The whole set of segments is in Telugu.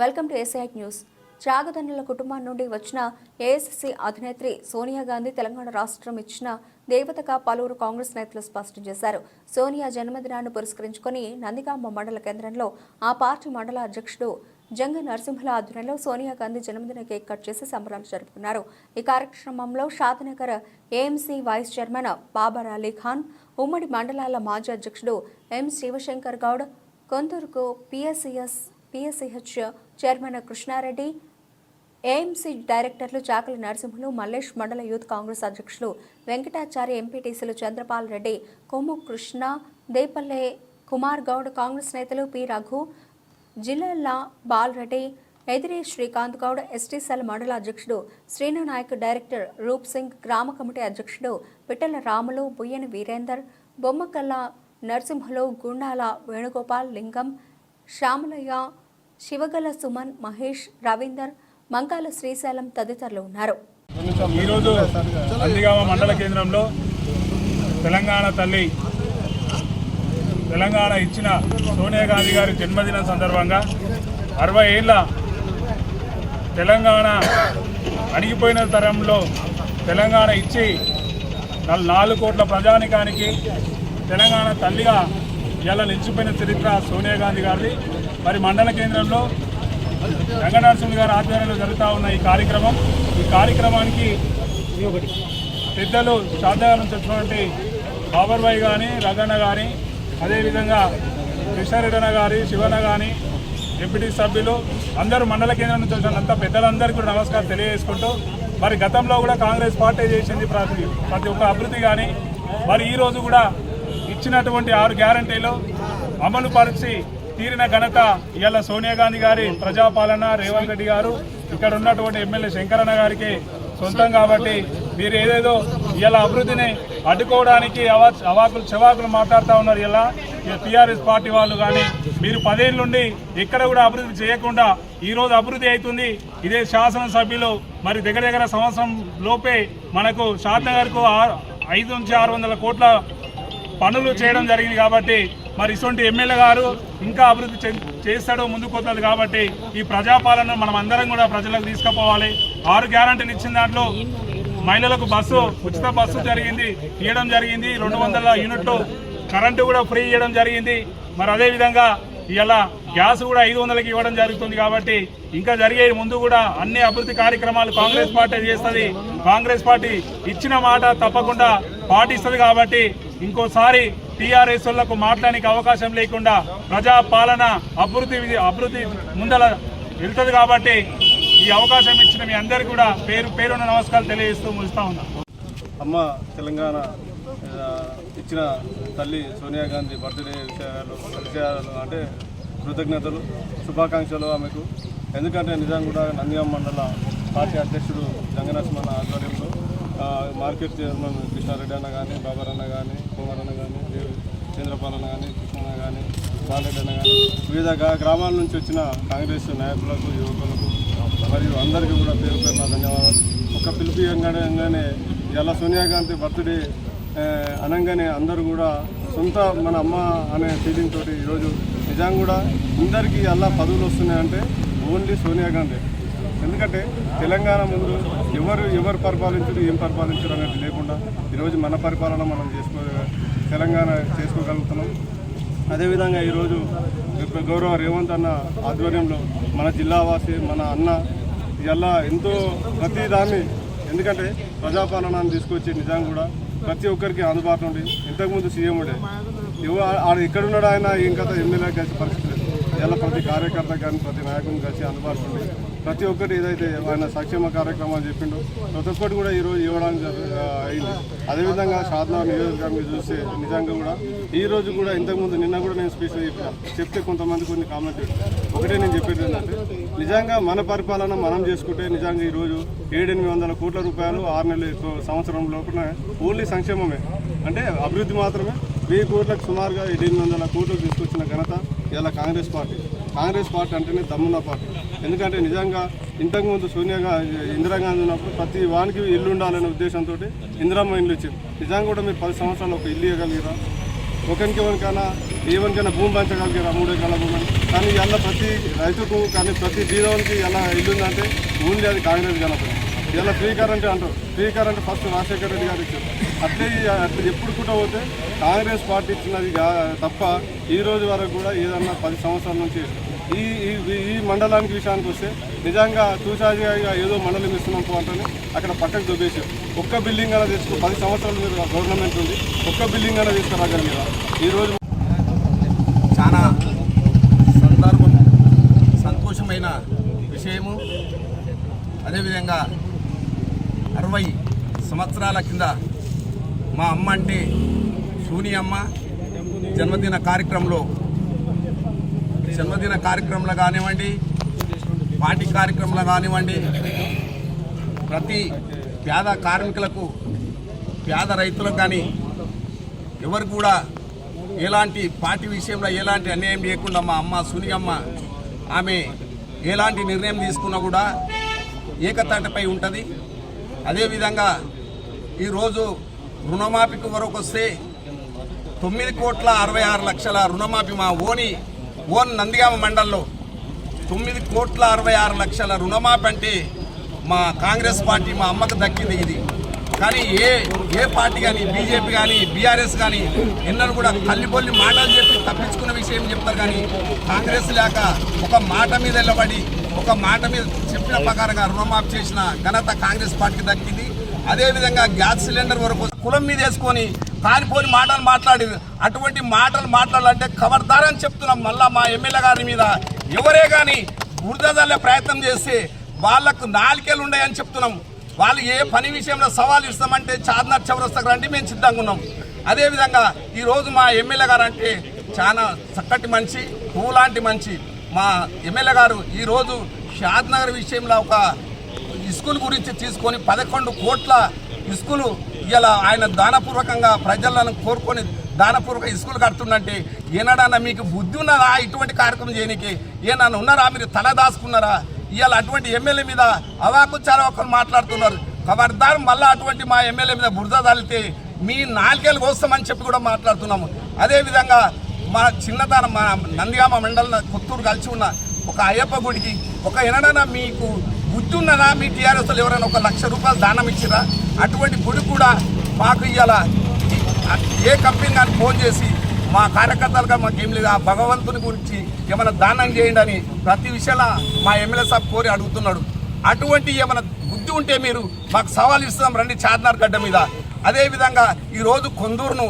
వెల్కమ్ టు ఏసీఐ న్యూస్ త్యాగదన్నుల కుటుంబం నుండి వచ్చిన ఏఎస్సీ అధినేత్రి సోనియా గాంధీ తెలంగాణ రాష్ట్రం ఇచ్చిన దేవతగా పలువురు కాంగ్రెస్ నేతలు స్పష్టం చేశారు. సోనియా జన్మదినాన్ని పురస్కరించుకొని నందిగామ మండల కేంద్రంలో ఆ పార్టీ మండల అధ్యక్షుడు జంగ నరసింహుల ఆధ్వర్యంలో సోనియా గాంధీ జన్మదిన కేక్ కట్ చేసి సంబరాలు జరుపుకున్నారు. ఈ కార్యక్రమంలో Shadnagar AMC vice chairman Babar Ali Khan ఉమ్మడి మండలాల మాజీ అధ్యక్షుడు M Shivashankar Goud కొందరుకు PSCS PSCH chairman Krishnareddy AMC డైరెక్టర్లు చాకలి నరసింహులు మల్లేష్ మండల యూత్ కాంగ్రెస్ అధ్యక్షులు వెంకటాచారి ఎంపీటీసీలు చంద్రపాల్ రెడ్డి కొమ్ము కృష్ణ దేపల్లె కుమార్ గౌడ్ కాంగ్రెస్ నేతలు P Raghu Jillela Balareddy Ediri Srikanth Goud ST cell మండల అధ్యక్షుడు శ్రీను నాయక్ డైరెక్టర్ రూప్ సింగ్ గ్రామ కమిటీ అధ్యక్షుడు పిట్టల రాములు బుయ్యని వీరేందర్ బొమ్మకల్ల నరసింహులు గుండాల వేణుగోపాల్ లింగం శ్యామలయ్య శివగల సుమన్ మహేష్ రవీందర్ మంకాల శ్రీశైలం తదితరులు ఉన్నారు. ఈరోజు నందిగామ మండల కేంద్రంలో తెలంగాణ తల్లి తెలంగాణ ఇచ్చిన సోనియా గాంధీ గారి జన్మదినం సందర్భంగా అరవై ఏళ్ళ తెలంగాణ అణిగిపోయిన తరంలో తెలంగాణ ఇచ్చి నల్- నాలుగు కోట్ల ప్రజానికానికి తెలంగాణ తల్లిగా ఇలా నిలిచిపోయిన చరిత్ర సోనియా గాంధీ గారిది. మరి మండల కేంద్రంలో రంగనరసింహ గారి ఆధ్వర్యంలో జరుగుతూ ఉన్న ఈ కార్యక్రమం. ఈ కార్యక్రమానికి పెద్దలు శారదాగారి నుంచి వచ్చినటువంటి బాబర్ భాయ్ కానీ రగన్న కానీ అదేవిధంగా కృష్ణారెడ్డన్న గారి శివన్న కానీ డిప్యూటీ సభ్యులు అందరూ మండల కేంద్రం నుంచి వచ్చినంత పెద్దలందరికీ కూడా నమస్కారం తెలియజేసుకుంటూ మరి గతంలో కూడా కాంగ్రెస్ పార్టీ చేసింది ప్రతి ప్రతి ఒక్క అభివృద్ధి కానీ మరి ఈరోజు కూడా ఇచ్చినటువంటి ఆరు గ్యారంటీలు అమలు పరిచి తీరిన ఘనత ఇవాళ సోనియా గాంధీ గారి ప్రజాపాలన రేవంత్ రెడ్డి గారు. ఇక్కడ ఉన్నటువంటి ఎమ్మెల్యే శంకరన్న గారికి సొంతం కాబట్టి మీరు ఏదేదో ఇలా అభివృద్ధిని అడ్డుకోవడానికి అవా అవాకులు చవాకులు మాట్లాడుతూ ఉన్నారు ఇలా టీఆర్ఎస్ పార్టీ వాళ్ళు కానీ మీరు పదేళ్ళ నుండి ఎక్కడ కూడా అభివృద్ధి చేయకుండా ఈ రోజు అభివృద్ధి అవుతుంది. ఇదే శాసనసభ్యులు మరి దగ్గర దగ్గర సంవత్సరం లోపే మనకు షాద్నగర్కు ఐదు నుంచి ఆరు వందల కోట్ల పనులు చేయడం జరిగింది కాబట్టి మరి ఇటువంటి ఎమ్మెల్యే గారు ఇంకా అభివృద్ధి చేస్తాడో ముందుకు కాబట్టి ఈ ప్రజాపాలన మనం అందరం కూడా ప్రజలకు తీసుకుపోవాలి. ఆరు గ్యారంటీలు ఇచ్చిన దాంట్లో మహిళలకు బస్సు ఉచిత బస్సు జరిగింది ఇవ్వడం జరిగింది. రెండు వందల యూనిట్లు కరెంటు కూడా ఫ్రీ ఇవ్వడం జరిగింది. మరి అదేవిధంగా ఇలా గ్యాస్ కూడా ఐదు వందలకి ఇవ్వడం జరుగుతుంది కాబట్టి ఇంకా జరిగే ముందు కూడా అన్ని అభివృద్ధి కార్యక్రమాలు కాంగ్రెస్ పార్టీ చేస్తుంది. కాంగ్రెస్ పార్టీ ఇచ్చిన మాట తప్పకుండా పాటిస్తుంది కాబట్టి ఇంకోసారి టీఆర్ఎస్ వాళ్ళకు మాట్లాడడానికి అవకాశం లేకుండా ప్రజా పాలన అభివృద్ధి అభివృద్ధి ముందల వెళ్తుంది కాబట్టి ఈ అవకాశం ఇచ్చిన మీ అందరికీ కూడా పేరు పేరున్న నమస్కారాలు తెలియజేస్తూ ముగిస్తా ఉన్నా. అమ్మ తెలంగాణ ఇచ్చిన తల్లి సోనియా గాంధీ బర్త్డే విషయాలు విషయాలు అంటే కృతజ్ఞతలు శుభాకాంక్షలు ఆమెకు. ఎందుకంటే నిజాం కూడా నంద్యాల మండల పార్టీ అధ్యక్షుడు జంగనరసింహన్న ఆధ్వర్యంలో మార్కెట్ చైర్మన్ కృష్ణారెడ్డి అన్న కానీ బాబర్ అన్న కానీ కుమార్ అన్న కానీ చంద్రపాల్ అన్న కానీ కృష్ణ కానీ బాలరెడ్డి అన్న కానీ వివిధ గ్రామాల నుంచి వచ్చిన కాంగ్రెస్ నాయకులకు యువకులకు మరియు అందరికీ కూడా పేరు పేరున ధన్యవాదాలు. ఒక పిలుపు ఇవ్వగానే ఇలా సోనియా గాంధీ బర్త్డే అనగానే అందరూ కూడా సొంత మన అమ్మ అనే ఫీలింగ్ తోటి ఈరోజు నిజంగా కూడా అందరికీ అలా పదవులు వస్తున్నాయంటే ఓన్లీ సోనియా గాంధీ. ఎందుకంటే తెలంగాణ ముందు ఎవరు ఎవరు పరిపాలించరు ఏం పరిపాలించరు అనేది లేకుండా ఈరోజు మన పరిపాలన మనం చేసుకో తెలంగాణ చేసుకోగలుగుతున్నాం. అదేవిధంగా ఈరోజు గౌరవ రేవంత్ అన్న ఆధ్వర్యంలో మన జిల్లావాసి మన అన్న ఇలా ఎంతో ప్రతి దాన్ని ఎందుకంటే ప్రజాపాలనాన్ని తీసుకొచ్చి నిజాం కూడా ప్రతి ఒక్కరికి అందుబాటులో ఉండి ఇంతకుముందు సీఎం ఉండే ఎవ- ఆడ ఎక్కడున్నాడు ఆయన ఏం కథ ఎమ్మెల్యే కలిసి పరిస్థితి ఇలా ప్రతి కార్యకర్త కానీ ప్రతి నాయకుని కలిసి అందుబాటులో ఉండి ప్రతి ఒక్కటి ఏదైతే ఆయన సంక్షేమ కార్యక్రమాలు చెప్పిండో ప్రతి ఒక్కటి కూడా ఈరోజు ఇవ్వడానికి అయింది. అదేవిధంగా షాద్నా నియోజకవర్గం చూస్తే నిజంగా కూడా ఈ రోజు కూడా ఇంతకుముందు నిన్న కూడా నేను స్పీచ్ చెప్పిన చెప్తే కొంతమంది కొన్ని కామెంట్ ఒకటే నేను చెప్పేది ఏంటంటే నిజంగా మన పరిపాలన మనం చేసుకుంటే నిజంగా ఈరోజు ఏడెనిమిది వందల కోట్ల రూపాయలు ఆరు నెలల సంవత్సరం లోపల ఓన్లీ సంక్షేమమే. అంటే అభివృద్ధి మాత్రమే. వెయ్యి కోట్లకు సుమారుగా ఎనిమిది వందల కోట్లు తీసుకొచ్చిన ఘనత ఇలా కాంగ్రెస్ పార్టీ. కాంగ్రెస్ పార్టీ అంటేనే దమ్మున్న పార్టీ. ఎందుకంటే నిజంగా ఇంతకుముందు సోనియా గాంధీ ఇందిరాగాంధీ ఉన్నప్పుడు ప్రతి వానికి ఇల్లు ఉండాలనే ఉద్దేశంతో ఇందిరమ్మ ఇల్లు ఇచ్చింది. నిజంగా కూడా మీరు పది సంవత్సరాలు ఒక ఇల్లు ఇవ్వగలిగిరా? ఒకరికి ఎవరికైనా ఏవనికైనా భూమి పంచగలిగిరా? మూడు ఎకరాల భూమి కానీ ఇలా ప్రతి రైతుకు కానీ ప్రతి జీరోనికి ఎలా ఇల్లు ఉందంటే ఓన్లీ అది కాంగ్రెస్ కలపదు ఇలా ఫ్రీ కరెంట్ అంటారు. Free current first Rajasekhara Reddy garu ఇచ్చారు. అట్లే అట్లా ఎప్పుడు కూడా పోతే కాంగ్రెస్ పార్టీ ఇచ్చినది తప్ప ఈ రోజు వరకు కూడా ఏదన్నా పది సంవత్సరాల నుంచి ఈ ఈ- ఈ మండలానికి విషయానికి వస్తే నిజంగా చూసాజిగా ఏదో మండలం ఇస్తున్నాం పోవాలని అక్కడ పక్కకు దుబ్బేసారు ఒక్క బిల్డింగ్ అయినా తీసుకో పది సంవత్సరాల మీద గవర్నమెంట్ ఉంది. ఒక్క బిల్డింగ్ అయినా తీసుకురాగల ఈ రోజు చాలా సందర్భం సంతోషమైన విషయము. అదేవిధంగా అరవై సంవత్సరాల కింద మా అమ్మ అంటే సూని అమ్మ. జన్మదిన కార్యక్రమంలో జన్మదిన కార్యక్రమంలో కానివ్వండి పార్టీ కార్యక్రమంలో కానివ్వండి ప్రతి పేద కార్మికులకు పేద రైతులకు కానీ ఎవరు కూడా ఎలాంటి పార్టీ విషయంలో ఎలాంటి అన్యాయం చేయకుండా మా అమ్మ సుని అమ్మ ఆమె ఎలాంటి నిర్ణయం తీసుకున్నా కూడా ఏకతాటపై ఉంటుంది. అదేవిధంగా ఈరోజు రుణమాఫీకి వరకు వస్తే తొమ్మిది కోట్ల అరవై ఆరు లక్షల రుణమాఫీ మా ఓని ఓన్ నందిగామ మండల్లో తొమ్మిది కోట్ల అరవై ఆరు లక్షల రుణమాఫీ అంటే మా కాంగ్రెస్ పార్టీ మా అమ్మకు దక్కింది ఇది. కానీ ఏ ఏ పార్టీ కానీ బీజేపీ కానీ బీఆర్ఎస్ కానీ ఎన్నడూ కూడా తల్లిపొల్లి మాటలు చెప్పి తప్పించుకున్న విషయం చెప్తారు కానీ కాంగ్రెస్ లేక ఒక మాట మీద నిలబడి ఒక మాట మీద చెప్పిన ప్రకారంగా రుణమాఫీ చేసిన ఘనత కాంగ్రెస్ పార్టీకి దక్కింది. అదేవిధంగా గ్యాస్ సిలిండర్ వరకు కులం మీద వేసుకొని కానిపోని మాటలు మాట్లాడి అటువంటి మాటలు మాట్లాడాలంటే ఖబర్దారని చెప్తున్నాం మళ్ళా మా ఎమ్మెల్యే గారి మీద. ఎవరే కానీ బురదల్లే ప్రయత్నం చేస్తే వాళ్ళకు నాలికేలు ఉన్నాయని చెప్తున్నాం. వాళ్ళు ఏ పని విషయంలో సవాల్ ఇస్తామంటే చార్నాథ్ చౌరస్తాకు రండి మేము సిద్ధంగా ఉన్నాం. అదేవిధంగా ఈరోజు మా ఎమ్మెల్యే గారు అంటే చాలా చక్కటి మంచి పువ్వు లాంటి మంచి మా ఎమ్మెల్యే గారు ఈరోజు షాద్ నగర్ విషయంలో ఒక ఇస్కూల్ గురించి తీసుకొని పదకొండు కోట్ల ఇస్కూలు ఇలా ఆయన దానపూర్వకంగా ప్రజలను కోరుకొని దానపూర్వక ఇస్కూల్ కడుతుందంటే ఏనాడన్నా మీకు బుద్ధి ఉన్నదా ఇటువంటి కార్యక్రమం చేయనికి? ఏనన్నా ఉన్నారా? మీరు తల దాచుకున్నారా? ఇవాళ అటువంటి ఎమ్మెల్యే మీద అవాకు చాలా ఒకరు మాట్లాడుతున్నారు. ఖబర్దారు మళ్ళీ అటువంటి మా ఎమ్మెల్యే మీద బురద తలితే మీ నాలుగేళ్ళు కోస్తామని చెప్పి కూడా మాట్లాడుతున్నాము. అదేవిధంగా మా చిన్నతనం మా నందిగామ మండలం కొత్తూరు కలిసి ఉన్న ఒక అయ్యప్ప గుడికి ఒక ఎనడన మీకు బుద్ధి ఉన్నదా మీ టీఆర్ఎస్ ఎవరైనా ఒక లక్ష రూపాయలు దానం ఇచ్చిరా? అటువంటి గుడి కూడా మాకు ఇవాళ ఏ కంపెనీ కానీ ఫోన్ చేసి మా కార్యకర్తలుగా మాకు ఏం లేదు? ఆ భగవంతుని గురించి ఏమైనా దానం చేయండి అని ప్రతి విషయంలో మా ఎమ్మెల్యే సాబ్ కోరి అడుగుతున్నాడు. అటువంటి ఏమైనా బుద్ధి ఉంటే మీరు మాకు సవాల్ ఇస్తాం రండి చార్నార్ గడ్డ మీద. అదేవిధంగా ఈరోజు కొందూరును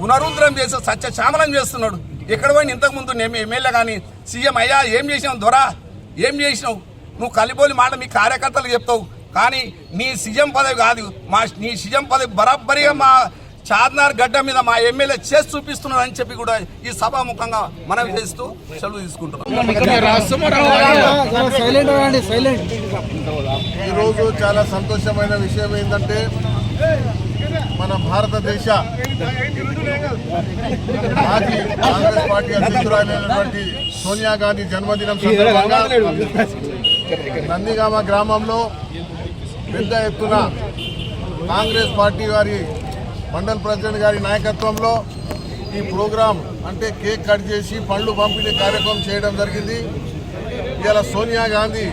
పునరుద్ధరం చేసి సత్య చేస్తున్నాడు. ఎక్కడ పోయిన ఇంతకుముందు నేను ఎమ్మెల్యే కానీ సీఎం అయ్యా ఏం చేసినావు? దొరా ఏం చేసినావు? నువ్వు కలిపోని మాట మీ కార్యకర్తలు చెప్తావు. కానీ నీ సీఎం పదవి కాదు. మా నీ సీఎం పదవి బరాబరిగా మా చార్నార్ గడ్డ మీద మా ఎమ్మెల్యే చేసి చూపిస్తున్నాడు అని చెప్పి కూడా ఈ సభాముఖంగా మనం చేస్తూ సెలవు తీసుకుంటున్నాం. ఈరోజు చాలా సంతోషమైన విషయం ఏంటంటే మన భారతదేశ మాజీ కాంగ్రెస్ పార్టీ అధ్యక్షురాలైనటువంటి సోనియా గాంధీ జన్మదినం సందర్భంగా నందిగామ గ్రామంలో పెద్ద ఎత్తున కాంగ్రెస్ పార్టీ వారి మండల్ ప్రెసిడెంట్ గారి నాయకత్వంలో ఈ ప్రోగ్రాం అంటే కేక్ కట్ చేసి పండ్లు పంపిణీ కార్యక్రమం చేయడం జరిగింది. ఇలా సోనియా గాంధీ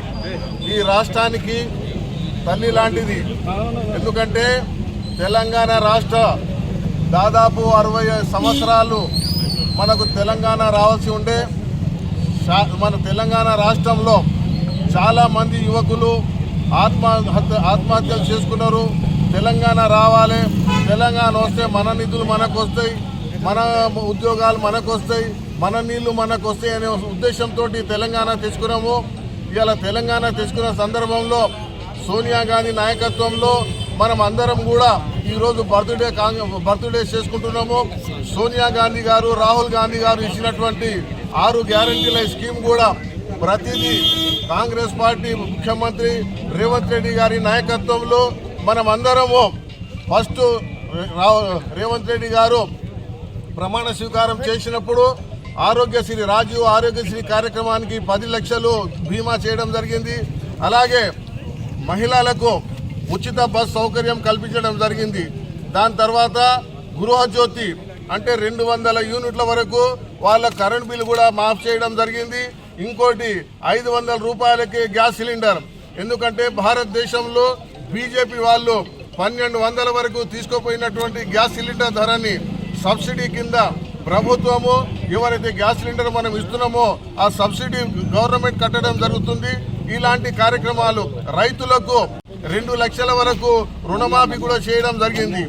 ఈ రాష్ట్రానికి తల్లి లాంటిది. ఎందుకంటే తెలంగాణ రాష్ట్ర దాదాపు అరవై సంవత్సరాలు మనకు తెలంగాణ రావాల్సి ఉండే మన తెలంగాణ రాష్ట్రంలో చాలామంది యువకులు ఆత్మహత్య ఆత్మహత్యలు చేసుకున్నారు. తెలంగాణ రావాలి. తెలంగాణ వస్తే మన నిధులు మనకు వస్తాయి. మన ఉద్యోగాలు మనకు వస్తాయి. మన నీళ్ళు మనకు వస్తాయి అనే ఉద్దేశంతో తెలంగాణ తెచ్చుకున్నాము ఇవాళ తెలంగాణ తెచ్చుకున్న సందర్భంలో సోనియా గాంధీ నాయకత్వంలో మనం అందరం కూడా ఈరోజు బర్త్డే కాంగ్రెస్ బర్త్డే చేసుకుంటున్నాము. సోనియా గాంధీ గారు రాహుల్ గాంధీ గారు ఇచ్చినటువంటి ఆరు గ్యారంటీల స్కీమ్ కూడా ప్రతిదీ కాంగ్రెస్ పార్టీ ముఖ్యమంత్రి రేవంత్ రెడ్డి గారి నాయకత్వంలో మనం అందరము ఫస్ట్ రేవంత్ రెడ్డి గారు ప్రమాణ స్వీకారం చేసినప్పుడు ఆరోగ్యశ్రీ రాజీవ్ ఆరోగ్యశ్రీ కార్యక్రమానికి పది లక్షలు బీమా చేయడం జరిగింది. అలాగే మహిళలకు ఉచిత బస్ సౌకర్యం కల్పించడం జరిగింది. దాని తర్వాత గృహజ్యోతి అంటే రెండు వందల యూనిట్ల వరకు వాళ్ళ కరెంట్ బిల్ కూడా మాఫ్ చేయడం జరిగింది. ఇంకోటి ఐదు వందల రూపాయలకి గ్యాస్ సిలిండర్. ఎందుకంటే భారతదేశంలో బీజేపీ వాళ్ళు పన్నెండు వందల వరకు తీసుకుపోయినటువంటి గ్యాస్ సిలిండర్ ధరని సబ్సిడీ కింద ప్రభుత్వము ఎవరైతే గ్యాస్ సిలిండర్ మనం ఇస్తున్నామో ఆ సబ్సిడీ గవర్నమెంట్ కట్టడం జరుగుతుంది. ఇలాంటి కార్యక్రమాలు రైతులకు రెండు లక్షల వరకు రుణమాఫీ కూడా చేయడం జరిగింది.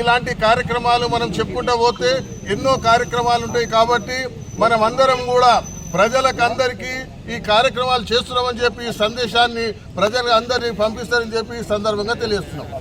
ఇలాంటి కార్యక్రమాలు మనం చెప్పుకుంటూ పోతే ఎన్నో కార్యక్రమాలు ఉంటాయి కాబట్టి మనం అందరం కూడా ప్రజలకు అందరికీ ఈ కార్యక్రమాలు చేస్తున్నామని చెప్పి ఈ సందేశాన్ని ప్రజలకు అందరినీ పంపిస్తారని చెప్పి ఈ సందర్భంగా తెలియజేస్తున్నాం.